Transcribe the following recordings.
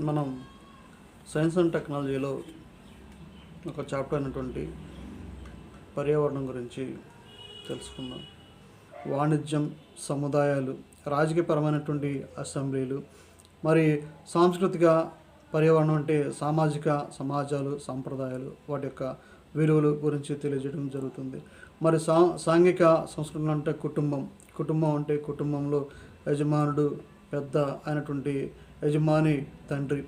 మనం science and టెక్నాలజీలో ఒక చాప్టర్ అయినటువంటి పర్యావరణం గురించి తెలుసుకుందాం. వాణిజ్యం సముదాయాలు రాజకీయపరమైనటువంటి అసెంబ్లీలు మరి సాంస్కృతిక పర్యావరణం అంటే సామాజిక సమాజాలు సాంప్రదాయాలు వాటి యొక్క విలువలు గురించి తెలియజేయడం జరుగుతుంది. మరి సా సాంఘిక సంస్కృతులు అంటే కుటుంబం. కుటుంబం అంటే కుటుంబంలో యజమానుడు పెద్ద అయినటువంటి యజమాని తండ్రి.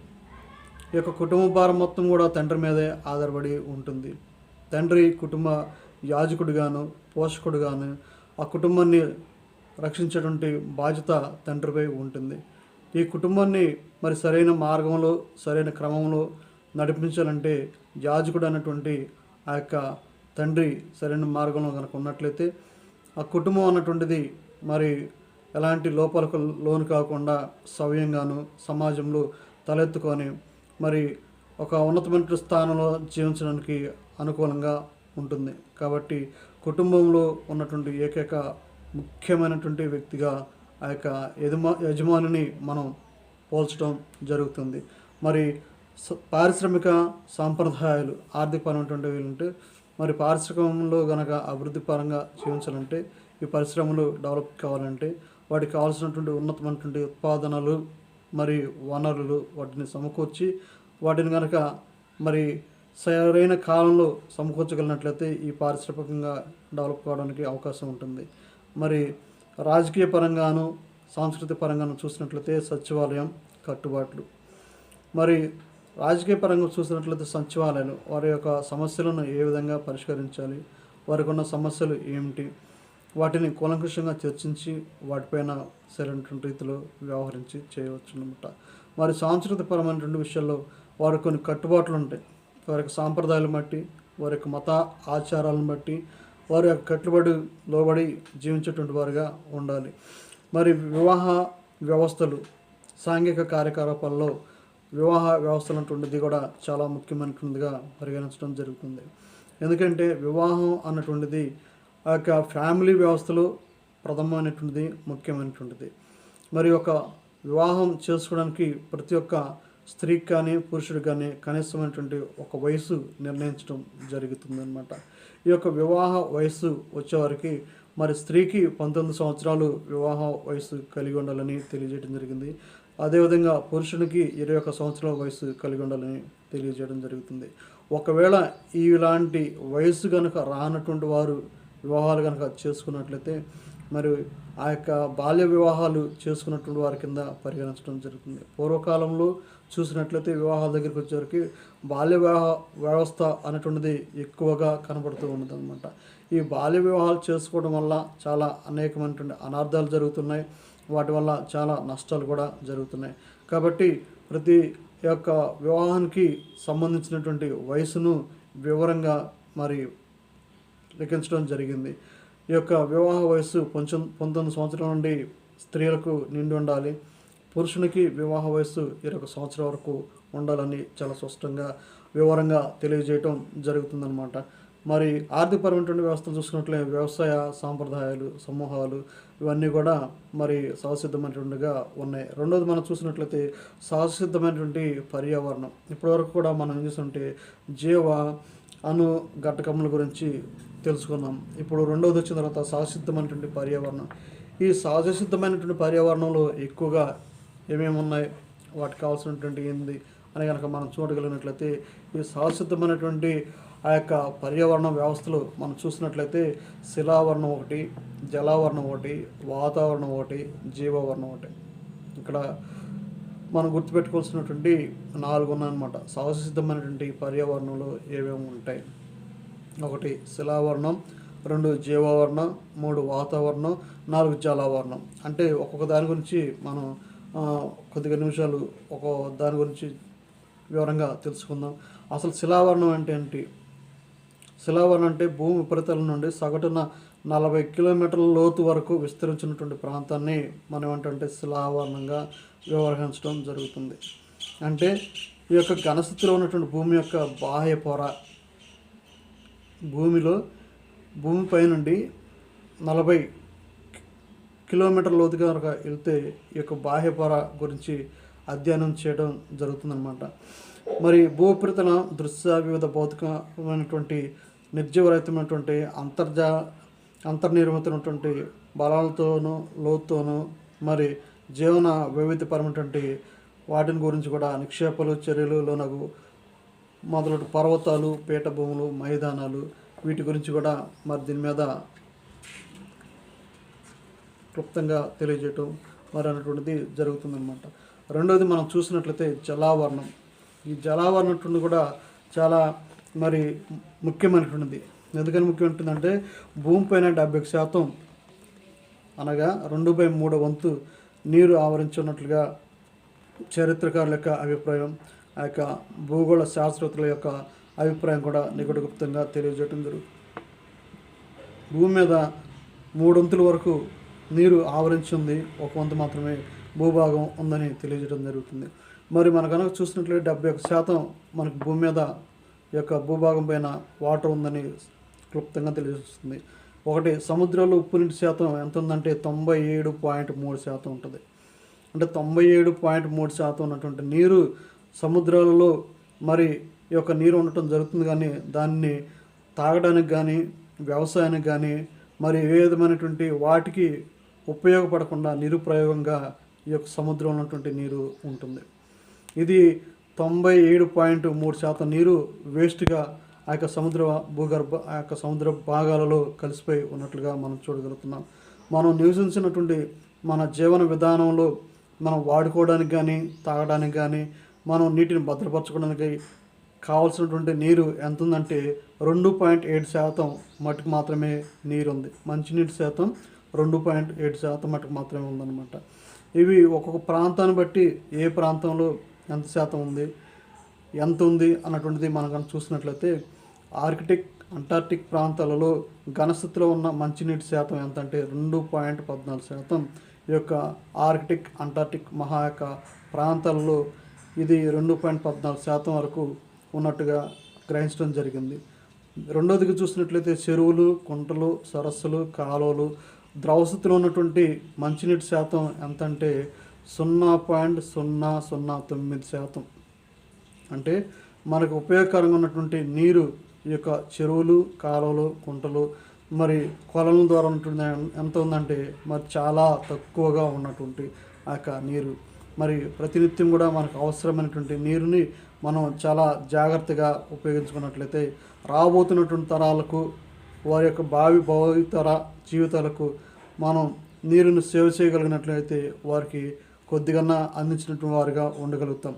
ఈ యొక్క కుటుంబ భారం మొత్తం కూడా తండ్రి మీదే ఆధారపడి ఉంటుంది. తండ్రి కుటుంబ యాజకుడిగాను పోషకుడుగాను ఆ కుటుంబాన్ని రక్షించేటువంటి బాధ్యత తండ్రిపై ఉంటుంది. ఈ కుటుంబాన్ని మరి సరైన మార్గంలో సరైన క్రమంలో నడిపించాలంటే యాజకుడు అన్నటువంటి ఆ యొక్క తండ్రి సరైన మార్గంలో కనుక ఉన్నట్లయితే ఆ కుటుంబం అన్నటువంటిది మరి ఎలాంటి లోపలకు లోను కాకుండా సవ్యంగాను సమాజంలో తలెత్తుకొని మరి ఒక ఉన్నతమైన స్థానంలో జీవించడానికి అనుకూలంగా ఉంటుంది. కాబట్టి కుటుంబంలో ఉన్నటువంటి ఏకైక ముఖ్యమైనటువంటి వ్యక్తిగా ఆ యొక్క యజమా యజమానిని మనం పోల్చడం జరుగుతుంది. మరి పారిశ్రామిక సాంప్రదాయాలు ఆర్థికపరమైనటువంటివి వీలుంటే మరి పారిశ్రామికంలో గనక అభివృద్ధి పరంగా జీవించాలంటే ఈ పరిశ్రమలు డెవలప్ కావాలంటే వాటికి కావాల్సినటువంటి ఉన్నతమైనటువంటి ఉత్పాదనలు మరి వనరులు వాటిని సమకూర్చి వాటిని కనుక మరి సరైన కాలంలో సమకూర్చగలిగినట్లయితే ఈ పారిశ్రామికంగా డెవలప్ కావడానికి అవకాశం ఉంటుంది. మరి రాజకీయ పరంగాను సాంస్కృతిక పరంగాను చూసినట్లయితే సచివాలయం కట్టుబాట్లు. మరి రాజకీయ పరంగా చూసినట్లయితే సచివాలయాలు వారి యొక్క సమస్యలను ఏ విధంగా పరిష్కరించాలి వారికి ఉన్న సమస్యలు ఏమిటి వాటిని కూలంకషంగా చర్చించి వాటిపైన సరైనటువంటి రీతిలో వ్యవహరించి చేయవచ్చు అనమాట మరి సాంస్కృతికపరమైనటువంటి విషయాల్లో వారు కొన్ని కట్టుబాట్లు ఉంటాయి. వారి యొక్క సాంప్రదాయాలను బట్టి వారి యొక్క మత ఆచారాలను బట్టి వారి యొక్క కట్టుబడి లోబడి జీవించేటువంటి వారుగా ఉండాలి. మరి వివాహ వ్యవస్థలు సాంఘిక కార్యకలాపాల్లో వివాహ వ్యవస్థలు అన్నటువంటిది కూడా చాలా ముఖ్యమైనటువంటిదిగా పరిగణించడం జరుగుతుంది. ఎందుకంటే వివాహం అన్నటువంటిది ఆ యొక్క ఫ్యామిలీ వ్యవస్థలో ప్రథమమైనటువంటిది ముఖ్యమైనటువంటిది. మరి ఒక వివాహం చేసుకోవడానికి ప్రతి ఒక్క స్త్రీకి కానీ పురుషుడికి కానీ కనీసమైనటువంటి ఒక వయసు నిర్ణయించడం జరుగుతుంది అనమాట ఈ యొక్క వివాహ వయస్సు వచ్చేవారికి మరి స్త్రీకి పంతొమ్మిది సంవత్సరాలు వివాహ వయసు కలిగి ఉండాలని తెలియజేయడం జరిగింది. అదేవిధంగా పురుషునికి ఇరవై ఒక సంవత్సరాల వయసు కలిగి ఉండాలని తెలియజేయడం జరుగుతుంది. ఒకవేళ ఇలాంటి వయసు కనుక రానటువంటి వారు వివాహాలు కనుక చేసుకున్నట్లయితే మరి ఆ యొక్క బాల్య వివాహాలు చేసుకున్నటువంటి వారి కింద పరిగణించడం జరుగుతుంది. పూర్వకాలంలో చూసినట్లయితే వివాహాల దగ్గరికి వచ్చేవరకు బాల్య వివాహ వ్యవస్థ అనేటువంటిది ఎక్కువగా కనబడుతూ ఉన్నదన్నమాట. ఈ బాల్య వివాహాలు చేసుకోవడం వల్ల చాలా అనేకమైనటువంటి అనార్థాలు జరుగుతున్నాయి. వాటి వల్ల చాలా నష్టాలు కూడా జరుగుతున్నాయి. కాబట్టి ప్రతి యొక్క వివాహానికి సంబంధించినటువంటి వయసును వివరంగా మరి లిఖించడం జరిగింది. ఈ యొక్క వివాహ వయస్సు కొంచెం పంతొమ్మిది సంవత్సరాల నుండి స్త్రీలకు నిండి ఉండాలి. పురుషునికి వివాహ వయస్సు ఇరవై ఒక సంవత్సరాల వరకు ఉండాలని చాలా స్పష్టంగా వివరంగా తెలియజేయటం జరుగుతుందన్నమాట. మరి ఆర్థికపరమైనటువంటి వ్యవస్థను చూసుకున్నట్లే వ్యవసాయ సాంప్రదాయాలు సమూహాలు ఇవన్నీ కూడా మరి సహసిద్ధమైనటువంటిగా ఉన్నాయి. రెండోది మనం చూసినట్లయితే సహసిద్ధమైనటువంటి పర్యావరణం. ఇప్పటివరకు కూడా మనం ఏం చేస్తుంటే జీవ అను ఘటకముల గురించి తెలుసుకున్నాం ఇప్పుడు రెండవది వచ్చిన తర్వాత సహసిద్ధమైనటువంటి పర్యావరణం. ఈ సహజసిద్ధమైనటువంటి పర్యావరణంలో ఎక్కువగా ఏమేమి ఉన్నాయి? వాటికి కావాల్సినటువంటి ఏంది? అని కనుక మనం చూడగలిగినట్లయితే ఈ సహసిద్ధమైనటువంటి ఆ యొక్క పర్యావరణ వ్యవస్థలు మనం చూసినట్లయితే శిలావరణం ఒకటి జలావరణం ఒకటి వాతావరణం ఒకటి జీవావరణం ఒకటి. ఇక్కడ మనం గుర్తుపెట్టుకోవాల్సినటువంటి నాలుగు ఉన్నాయన్నమాట. సహజసిద్ధమైనటువంటి పర్యావరణంలో ఏమేమి ఉంటాయి? ఒకటి శిలావరణం రెండు జీవావరణం మూడు వాతావరణం నాలుగు జలావరణం. అంటే ఒక్కొక్క దాని గురించి మనం కొద్దిగా నిమిషాలు ఒక దాని గురించి వివరంగా తెలుసుకుందాం. అసలు శిలావరణం అంటే ఏంటి? శిలావరణం అంటే భూమి ఉపరితలం నుండి సగటున నలభై కిలోమీటర్ల లోతు వరకు విస్తరించినటువంటి ప్రాంతాన్ని మనం ఏంటంటే శిలావరణంగా వ్యవహరించడం జరుగుతుంది. అంటే ఈ యొక్క ఘనస్థితిలో ఉన్నటువంటి భూమి యొక్క బాహ్య పొర భూమిలో భూమిపై నుండి నలభై కిలోమీటర్ లోతుగా కనుక వెళ్తే ఈ యొక్క బాహ్య పొర గురించి అధ్యయనం చేయడం జరుగుతుందన్నమాట. మరి భూ దృశ్య వివిధ భౌతికమైనటువంటి నిర్జీవరహితమైనటువంటి అంతర్జా అంతర్నిర్మితమైనటువంటి బలాలతోనూ లోతుతోనూ మరి జీవన వైవిధ్యపరమైనటువంటి వాటిని గురించి కూడా నిక్షేపాలు చర్యలు లోనగు మొదలగు పర్వతాలు పీఠభూములు మైదానాలు వీటి గురించి కూడా మరి దీని మీద క్లుప్తంగా తెలియజేయటం మరి అనేటువంటిది జరుగుతుందన్నమాట. రెండవది మనం చూసినట్లయితే జలావరణం. ఈ జలావరణటువంటి కూడా చాలా మరి ముఖ్యమైనటువంటిది. ఎందుకని ముఖ్యమంటుందంటే భూమిపైన డెబ్బై శాతం అనగా రెండు బై మూడు వంతు నీరు ఆవరించున్నట్లుగా చరిత్రకారుల యొక్క అభిప్రాయం. ఆ యొక్క భూగోళ శాస్త్రవేత్తల యొక్క అభిప్రాయం కూడా నికటగుప్తంగా తెలియజేయడం జరుగుతుంది. భూమి మీద మూడొంతుల వరకు నీరు ఆవరించి ఉంది. ఒక వంతు మాత్రమే భూభాగం ఉందని తెలియజేయడం జరుగుతుంది. మరి మన కనుక చూసినట్లయితే డెబ్బై ఒక శాతం మనకు భూమి మీద యొక్క భూభాగం పైన వాటర్ ఉందని క్లుప్తంగా తెలియజేస్తుంది. ఒకటి సముద్రంలో ఉప్పు నీటి శాతం ఎంత ఉందంటే తొంభై ఏడు పాయింట్ మూడు శాతం ఉంటుంది. అంటే తొంభై ఏడు పాయింట్ మూడు శాతం ఉన్నటువంటి నీరు సముద్రాలలో మరి ఈ యొక్క నీరు ఉండటం జరుగుతుంది కానీ దాన్ని తాగడానికి కానీ వ్యవసాయానికి కానీ మరి ఏ విధమైనటువంటి వాటికి ఉపయోగపడకుండా నిరుప్రయోగంగా ఈ యొక్క సముద్రం ఉన్నటువంటి నీరు ఉంటుంది. ఇది తొంభై ఏడు పాయింట్ మూడు శాతం నీరు వేస్ట్గా ఆ యొక్క సముద్ర భూగర్భ ఆ యొక్క సముద్ర భాగాలలో కలిసిపోయి ఉన్నట్లుగా మనం చూడగలుగుతున్నాం. మనం నివసించినటువంటి మన జీవన విధానంలో మనం వాడుకోవడానికి కానీ తాగడానికి కానీ మనం నీటిని భద్రపరచుకోవడానికి కావాల్సినటువంటి నీరు ఎంత ఉందంటే రెండు పాయింట్ ఏడు శాతం మటుకు మాత్రమే నీరు ఉంది మంచినీటి శాతం రెండు పాయింట్ ఏడు శాతం మటుకు మాత్రమే ఉందన్నమాట. ఇవి ఒక్కొక్క ప్రాంతాన్ని బట్టి ఏ ప్రాంతంలో ఎంత శాతం ఉంది ఎంత ఉంది అన్నటువంటిది మనం కనుక చూసినట్లయితే ఆర్కిటిక్ అంటార్టిక్ ప్రాంతాలలో ఘనస్థితిలో ఉన్న మంచినీటి శాతం ఎంత అంటే రెండు పాయింట్ పద్నాలుగు శాతం. ఈ యొక్క ఆర్కిటిక్ అంటార్టిక్ మహా యొక్క ప్రాంతాలలో ఇది రెండు పాయింట్ పద్నాలుగు శాతం వరకు ఉన్నట్టుగా గ్రహించడం జరిగింది. రెండోదిగా చూసినట్లయితే చెరువులు కుంటలు సరస్సులు కాలువలు ద్రవస్థితిలో ఉన్నటువంటి మంచినీటి శాతం ఎంత అంటే సున్నా పాయింట్ సున్నా సున్నా తొమ్మిది శాతం. అంటే మనకు ఉపయోగకరంగా ఉన్నటువంటి నీరు ఈ యొక్క చెరువులు కాలువలు కుంటలు మరి కొలల ద్వారా ఉన్నటువంటి ఎంత ఉందంటే మరి చాలా తక్కువగా ఉన్నటువంటి ఆ యొక్క నీరు. మరి ప్రతినిత్యం కూడా మనకు అవసరమైనటువంటి నీరుని మనం చాలా జాగ్రత్తగా ఉపయోగించుకున్నట్లయితే రాబోతున్నటువంటి తరాలకు వారి యొక్క భావి భావితర జీవితాలకు మనం నీరుని సేవ చేయగలిగినట్లయితే వారికి కొద్దిగా అందించినటువంటి వారిగా ఉండగలుగుతాం.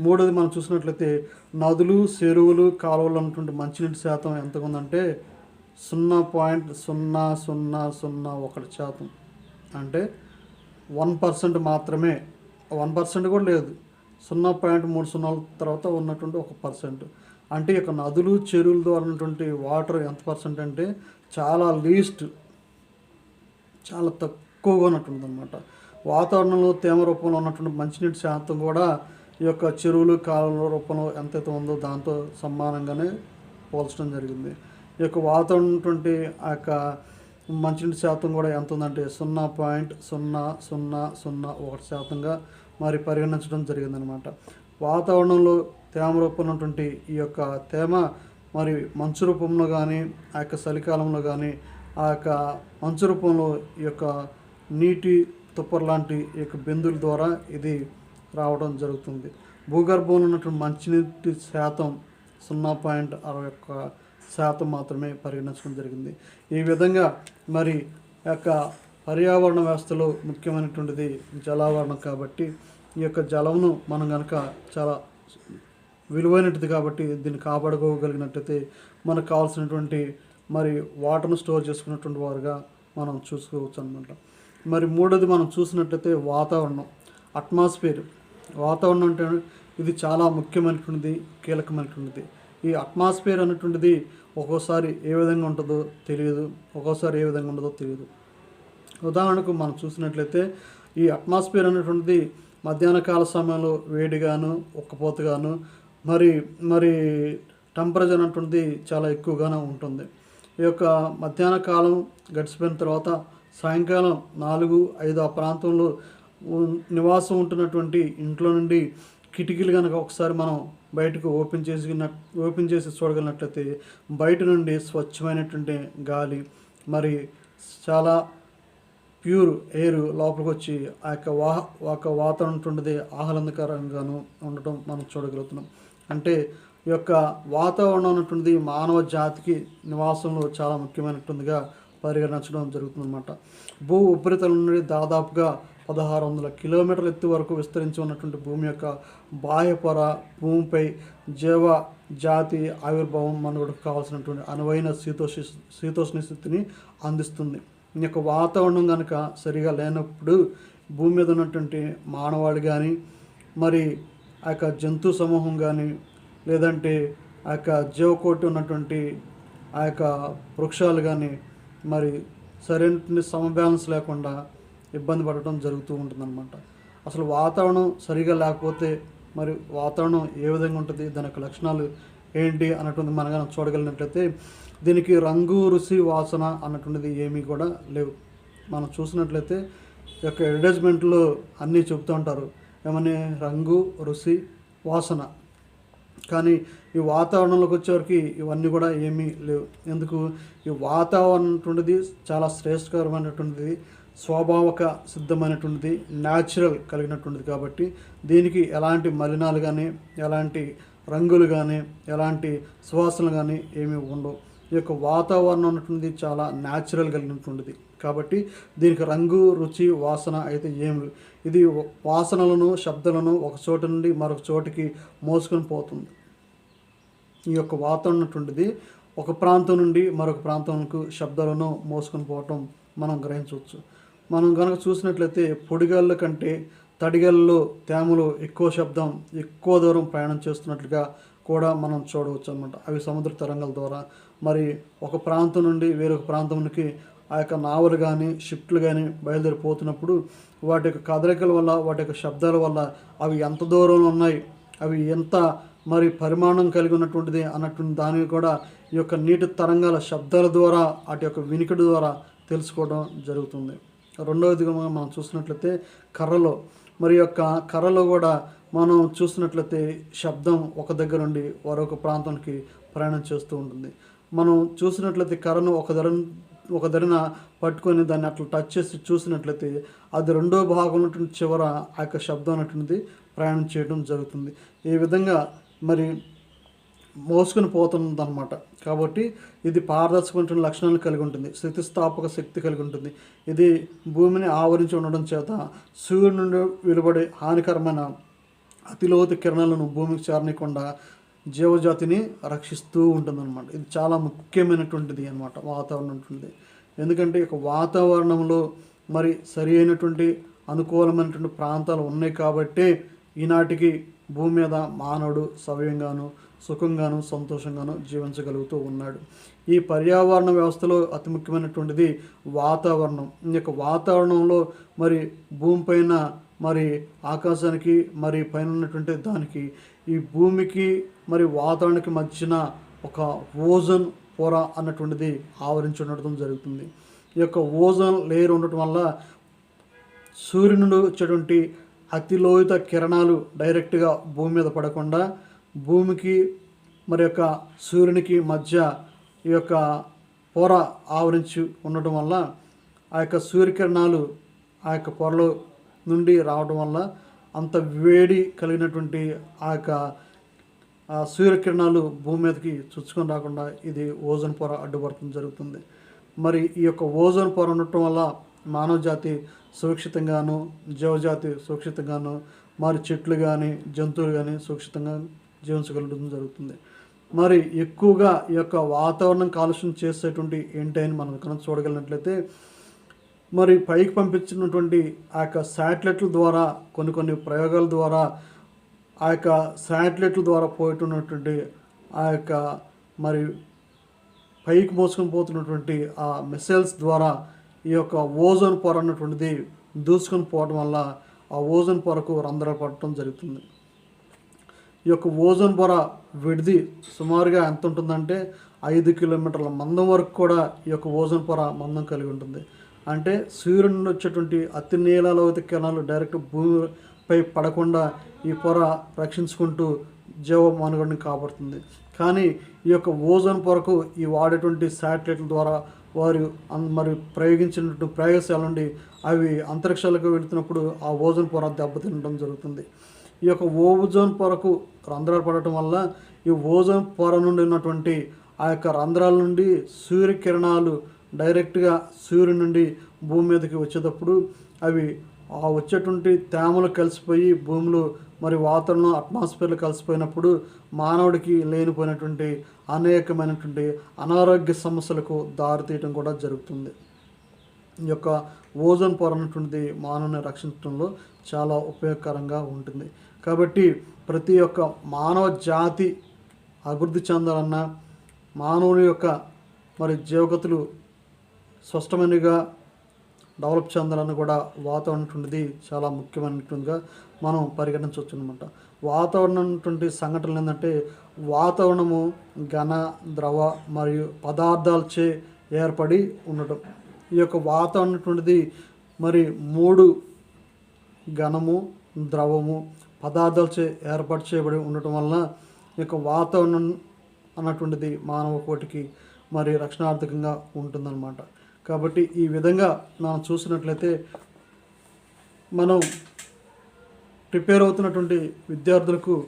మూడోది మనం చూసినట్లయితే నదులు చెరువులు కాలువలు అన్నటువంటి మంచినీటి శాతం ఎంత ఉందంటే సున్నా పాయింట్ సున్నా సున్నా సున్నా ఒకటి శాతం. అంటే వన్ పర్సెంట్ మాత్రమే వన్ పర్సెంట్ కూడా లేదు. సున్నా పాయింట్ మూడు సున్నాల తర్వాత ఉన్నటువంటి ఒక పర్సెంట్. అంటే ఇక నదులు చెరువుల ద్వారా ఉన్నటువంటి వాటర్ ఎంత పర్సెంట్ అంటే చాలా లీస్ట్ చాలా తక్కువగా ఉన్నట్టుంది అనమాట వాతావరణంలో తేమ రూపంలో ఉన్నటువంటి మంచినీటి శాతం కూడా ఈ యొక్క చెరువులు కాలువల రూపంలో ఎంతైతే ఉందో దాంతో సమానంగానే పోల్చడం జరిగింది. ఈ యొక్క వాతావరణం ఉన్నటువంటి ఆ యొక్క మంచినీటి శాతం కూడా ఎంత ఉందంటే సున్నా పాయింట్ సున్నా సున్నా సున్నా ఒకటి శాతంగా మరి పరిగణించడం జరిగిందనమాట. వాతావరణంలో తేమ రూపంలో ఉన్నటువంటి ఈ యొక్క తేమ మరి మంచు రూపంలో కానీ ఆ యొక్క చలికాలంలో కానీ ఆ యొక్క మంచు రూపంలో ఈ యొక్క నీటి తుప్పర్ లాంటి ఈ యొక్క బిందువుల ద్వారా ఇది రావడం జరుగుతుంది. భూగర్భంలో ఉన్నటువంటి మంచినీటి శాతం సున్నా పాయింట్ అరవై ఒక్క శాతం మాత్రమే పరిగణించడం జరిగింది. ఈ విధంగా మరి యొక్క పర్యావరణ వ్యవస్థలో ముఖ్యమైనటువంటిది జలావరణం కాబట్టి ఈ యొక్క జలమును మనం కనుక చాలా విలువైనది కాబట్టి దీన్ని కాపాడుకోగలిగినట్టయితే మనకు కావాల్సినటువంటి మరి వాటర్ను స్టోర్ చేసుకున్నటువంటి వారుగా మనం చూసుకోవచ్చు అనమాట మరి మూడోది మనం చూసినట్లయితే వాతావరణం అట్మాస్ఫియర్. వాతావరణం అంటే ఇది చాలా ముఖ్యమైనటువంటిది కీలకమైనటువంటిది. ఈ అట్మాస్ఫియర్ అనేటువంటిది ఒక్కోసారి ఏ విధంగా ఉంటుందో తెలియదు ఒక్కోసారి ఏ విధంగా ఉండదో తెలియదు. ఉదాహరణకు మనం చూసినట్లయితే ఈ అట్మాస్ఫియర్ అనేటువంటిది మధ్యాహ్న కాల సమయంలో వేడిగాను ఉక్కపోతగాను మరి మరి టెంపరేచర్ అనేటువంటిది చాలా ఎక్కువగానే ఉంటుంది. ఈ యొక్క మధ్యాహ్న కాలం గడిచిపోయిన తర్వాత సాయంకాలం నాలుగు ఐదు ఆ ప్రాంతంలో నివాసం ఉంటున్నటువంటి ఇంట్లో నుండి కిటికీలు కనుక ఒకసారి మనం బయటకు ఓపెన్ చేసి ఓపెన్ చేసి చూడగలిగినట్లయితే బయట నుండి స్వచ్ఛమైనటువంటి గాలి మరి చాలా ప్యూర్ ఎయిర్ లోపలికి వచ్చి ఆ యొక్క వాహ ఒక యొక్క వాతావరణం ఉంటుండేది ఆహ్లాదకరంగాను ఉండటం మనం చూడగలుగుతున్నాం. అంటే ఈ యొక్క వాతావరణం ఉన్నటువంటిది మానవ జాతికి నివాసంలో చాలా ముఖ్యమైనటువంటిగా పరిగణించడం జరుగుతుందన్నమాట. భూ ఉపరితలం నుండి దాదాపుగా పదహారు వందల కిలోమీటర్ల ఎత్తు వరకు విస్తరించి ఉన్నటువంటి భూమి యొక్క బాహ్య పొర భూమిపై జీవ జాతి ఆవిర్భావం మనకు కావాల్సినటువంటి అనువైన శీతోష శీతోష్ణ స్థితిని అందిస్తుంది. ఈ యొక్క వాతావరణం కనుక సరిగా లేనప్పుడు భూమి మీద ఉన్నటువంటి మానవాళి కానీ మరి ఆ యొక్క జంతు సమూహం కానీ లేదంటే ఆ యొక్క జీవకోటి ఉన్నటువంటి ఆ యొక్క వృక్షాలు కానీ మరి సరైన సమబ్యాలెన్స్ లేకుండా ఇబ్బంది పడటం జరుగుతూ ఉంటుందన్నమాట. అసలు వాతావరణం సరిగా లేకపోతే మరి వాతావరణం ఏ విధంగా ఉంటుంది దాని యొక్క లక్షణాలు ఏంటి అన్నటువంటి మనం చూడగలిగినట్లయితే దీనికి రంగు రుచి వాసన అన్నటువంటిది ఏమీ కూడా లేవు. మనం చూసినట్లయితే ఈ యొక్క అడ్వర్టైజ్మెంట్లో అన్నీ చెబుతూ ఉంటారు. ఏమని? రంగు రుచి వాసన. కానీ ఈ వాతావరణంలోకి వచ్చేవరకు ఇవన్నీ కూడా ఏమీ లేవు. ఎందుకు? ఈ వాతావరణం అటువంటిది చాలా శ్రేష్టకరమైనటువంటిది స్వాభావిక సిద్ధమైనటువంటిది న్యాచురల్ కలిగినటువంటిది కాబట్టి దీనికి ఎలాంటి మలినాలు కానీ ఎలాంటి రంగులు కానీ ఎలాంటి సువాసనలు కానీ ఏమీ ఉండవు. ఈ యొక్క వాతావరణం అన్నటువంటిది చాలా న్యాచురల్ కలిగినటువంటిది. కాబట్టి దీనికి రంగు రుచి వాసన అయితే ఏం ఇది వాసనలను శబ్దాలను ఒక చోట నుండి మరొక చోటికి మోసుకొని పోతుంది. ఈ యొక్క వాతావరణం ఉన్నటువంటిది ఒక ప్రాంతం నుండి మరొక ప్రాంతంకు శబ్దాలను మోసుకొని పోవటం మనం గ్రహించవచ్చు. మనం కనుక చూసినట్లయితే పొడిగాళ్ళ కంటే తడిగల్లో తేమలో ఎక్కువ శబ్దం ఎక్కువ దూరం ప్రయాణం చేస్తున్నట్లుగా కూడా మనం చూడవచ్చు అనమాట అవి సముద్ర తరంగాల ద్వారా. మరి ఒక ప్రాంతం నుండి వేరొక ప్రాంతానికి ఆ యొక్క నావలు కానీ షిఫ్ట్లు కానీ బయలుదేరిపోతున్నప్పుడు వాటి యొక్క కదలికల వల్ల వాటి యొక్క శబ్దాల వల్ల అవి ఎంత దూరంలో ఉన్నాయి అవి ఎంత మరి పరిమాణం కలిగి ఉన్నటువంటిది అన్నటువంటి దానిని కూడా ఈ యొక్క నీటి తరంగాల శబ్దాల ద్వారా వాటి యొక్క వినికిడి ద్వారా తెలుసుకోవడం జరుగుతుంది. రెండవదిగా మనం మనం చూసినట్లయితే కర్రలో. మరి యొక్క కర్రలో కూడా మనం చూసినట్లయితే శబ్దం ఒక దగ్గర నుండి మరొక ప్రాంతానికి ప్రయాణం చేస్తూ ఉంటుంది. మనం చూసినట్లయితే కర్రను ఒక ధర ఒక ధరన పట్టుకొని దాన్ని అట్లా టచ్ చేసి చూసినట్లయితే అది రెండో భాగం ఉన్నటువంటి చివర ఆ యొక్క శబ్దం అనేటువంటిది ప్రయాణం చేయడం జరుగుతుంది. ఈ విధంగా మరి మోసుకొని పోతుందన్నమాట కాబట్టి ఇది పారదర్శకమైన లక్షణాలు కలిగి ఉంటుంది. స్థితిస్థాపక శక్తి కలిగి ఉంటుంది. ఇది భూమిని ఆవరించి ఉండడం చేత సూర్యుడి నుండి వెలువడే హానికరమైన అతిలోతు కిరణాలను భూమికి చేరనీయకుండా జీవజాతిని రక్షిస్తూ ఉంటుందన్నమాట. ఇది చాలా ముఖ్యమైనటువంటిది అనమాట వాతావరణం ఉంటుంది ఎందుకంటే ఈ వాతావరణంలో మరి సరి అయినటువంటి అనుకూలమైనటువంటి ప్రాంతాలు ఉన్నాయి కాబట్టే ఈనాటికి భూమి మీద మానవుడు సవ్యంగాను సుఖంగాను సంతోషంగాను జీవించగలుగుతూ ఉన్నాడు. ఈ పర్యావరణ వ్యవస్థలో అతి ముఖ్యమైనటువంటిది వాతావరణం. ఈ యొక్క వాతావరణంలో మరి భూమిపైన మరి ఆకాశానికి మరి పైన ఉన్నటువంటి దానికి ఈ భూమికి మరి వాతావరణానికి మధ్యన ఒక ఓజోన్ పొర అన్నటువంటిది ఆవరించి ఉండటం జరుగుతుంది. ఈ యొక్క ఓజోన్ లేయర్ ఉండటం వల్ల సూర్యునుడు వచ్చేటువంటి అతిలోహిత కిరణాలు డైరెక్ట్గా భూమి మీద పడకుండా భూమికి మరి యొక్క సూర్యునికి మధ్య ఈ యొక్క పొర ఆవరించి ఉండటం వల్ల ఆ యొక్క సూర్యకిరణాలు ఆ యొక్క పొరలో నుండి రావడం వల్ల అంత వేడి కలిగినటువంటి ఆ యొక్క సూర్యకిరణాలు భూమి మీదకి చుచ్చుకొని రాకుండా ఇది ఓజోన్ పొర అడ్డుపడటం జరుగుతుంది. మరి ఈ యొక్క ఓజోన్ పొర ఉండటం వల్ల మానవ జాతి సురక్షితంగాను జీవజాతి సురక్షితంగాను మరి చెట్లు కానీ జంతువులు కానీ సురక్షితంగా జీవించగలగడం జరుగుతుంది. మరి ఎక్కువగా ఈ యొక్క వాతావరణం కాలుష్యం చేసేటువంటి ఏంటి అని మనం కనుక చూడగలిగినట్లయితే మరి పైకి పంపించినటువంటి ఆ యొక్క శాటిలైట్ల ద్వారా కొన్ని కొన్ని ప్రయోగాల ద్వారా ఆ యొక్క శాటిలైట్ల ద్వారా పోయినటువంటి ఆ యొక్క మరి పైకి మోసుకొని పోతున్నటువంటి ఆ మిసైల్స్ ద్వారా ఈ యొక్క ఓజోన్ పొర అన్నటువంటిది దూసుకొని పోవడం వల్ల ఆ ఓజోన్ పొరకు రంధ్రాలు పడటం జరుగుతుంది. ఈ యొక్క ఓజోన్ పొర విడిది సుమారుగా ఎంత ఉంటుందంటే ఐదు కిలోమీటర్ల మందం వరకు కూడా ఈ యొక్క ఓజోన్ పొర మందం కలిగి ఉంటుంది. అంటే సూర్యుడి నుండి వచ్చేటువంటి అతి నీలలోతి కిరణాలు డైరెక్ట్ భూమిపై పడకుండా ఈ పొర రక్షించుకుంటూ జీవ మనుగడని కాపాడుతుంది. కానీ ఈ యొక్క ఓజోన్ పొరకు ఈ వాడేటువంటి శాటిలైట్ల ద్వారా వారు మరి ప్రయోగించినటువంటి ప్రయోగశాల నుండి అవి అంతరిక్షాలకు వెళుతున్నప్పుడు ఆ ఓజోన్ పొర దెబ్బతినడం జరుగుతుంది. ఈ యొక్క ఓజోన్ పొరకు రంధ్రాలు పడటం వల్ల ఈ ఓజోన్ పొర నుండి ఉన్నటువంటి ఆ యొక్క రంధ్రాల నుండి సూర్యకిరణాలు డైరెక్ట్గా సూర్యుడి నుండి భూమి మీదకి వచ్చేటప్పుడు అవి ఆ వచ్చేటువంటి తేమలు కలిసిపోయి భూమిలో మరి వాతావరణం అట్మాస్ఫియర్లు కలిసిపోయినప్పుడు మానవుడికి లేనిపోయినటువంటి అనేకమైనటువంటి అనారోగ్య సమస్యలకు దారితీయడం కూడా జరుగుతుంది. ఈ యొక్క ఓజోన్ పొర అన్నటువంటిది మానవుని రక్షించడంలో చాలా ఉపయోగకరంగా ఉంటుంది. కాబట్టి ప్రతి ఒక్క మానవ జాతి అభివృద్ధి చెందాలన్నా మానవుని యొక్క మరి జీవగతులు స్పష్టమైనగా డెవలప్ చెందాలని కూడా వాతావరణం అటువంటిది చాలా ముఖ్యమైనటువంటిగా మనం పరిగణించవచ్చు అనమాట వాతావరణం అటువంటి సంఘటనలు ఏంటంటే వాతావరణము ఘన ద్రవ మరియు పదార్థాలచే ఏర్పడి ఉండటం. ఈ యొక్క వాతావరణం అటువంటిది మరి మూడు ఘనము ద్రవము పదార్థాలచే ఏర్పాటు చేయబడి ఉండటం వలన ఈ యొక్క వాతావరణం అన్నటువంటిది మానవ కోటికి మరి రక్షణార్థకంగా ఉంటుందన్నమాట. కాబట్టి ఈ విధంగా మనం చూసినట్లయితే మనం ప్రిపేర్ అవుతున్నటువంటి విద్యార్థులకు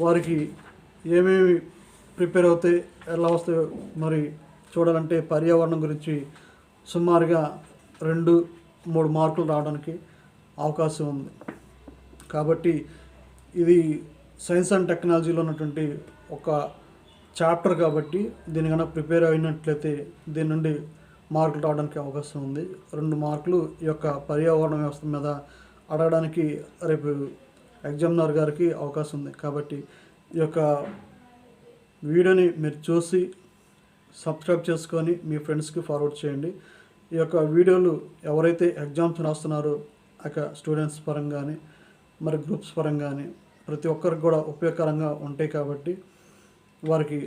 వారికి ఏమేమి ప్రిపేర్ అవుతాయి ఎలా వస్తాయో మరి చూడాలంటే పర్యావరణం గురించి సుమారుగా రెండు మూడు మార్కులు రావడానికి అవకాశం ఉంది. కాబట్టి ఇది సైన్స్ అండ్ టెక్నాలజీలో ఉన్నటువంటి ఒక చాప్టర్ కాబట్టి దీని ప్రిపేర్ అయినట్లయితే దీని నుండి మార్కులు రావడానికి అవకాశం ఉంది. రెండు మార్కులు ఈ యొక్క పర్యావరణ వ్యవస్థ మీద అడగడానికి రేపు ఎగ్జామినర్ గారికి అవకాశం ఉంది. కాబట్టి ఈ యొక్క వీడియోని మీరు చూసి సబ్స్క్రైబ్ చేసుకొని మీ ఫ్రెండ్స్కి ఫార్వర్డ్ చేయండి. ఈ యొక్క వీడియోలు ఎవరైతే ఎగ్జామ్స్ రాస్తున్నారో అక్కడ స్టూడెంట్స్ పరంగా కానీ మరి గ్రూప్స్ పరంగా కానీ ప్రతి ఒక్కరికి కూడా ఉపయోగకరంగా ఉంటాయి కాబట్టి వారికి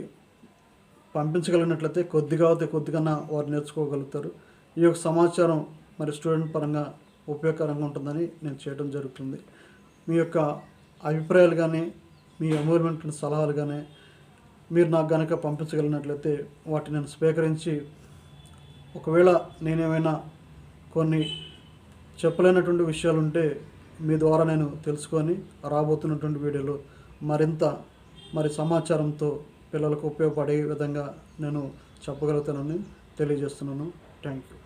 పంపించగలిగినట్లయితే కొద్దిగా అయితే కొద్దిగా వారు నేర్చుకోగలుగుతారు. ఈ యొక్క సమాచారం మరి స్టూడెంట్ పరంగా ఉపయోగకరంగా ఉంటుందని నేను చేయడం జరుగుతుంది. మీ యొక్క అభిప్రాయాలు కానీ మీ ఎమోర్మెంట్ సలహాలు కానీ మీరు నాకు కనుక పంపించగలిగినట్లయితే వాటిని నేను స్వీకరించి ఒకవేళ నేనేమైనా కొన్ని చెప్పలేనటువంటి విషయాలు ఉంటే మీ ద్వారా నేను తెలుసుకొని రాబోతున్నటువంటి వీడియోలో మరింత మరి సమాచారంతో పిల్లలకు ఉపయోగపడే విధంగా నేను చెప్పగలుగుతానని తెలియజేస్తున్నాను. Thank you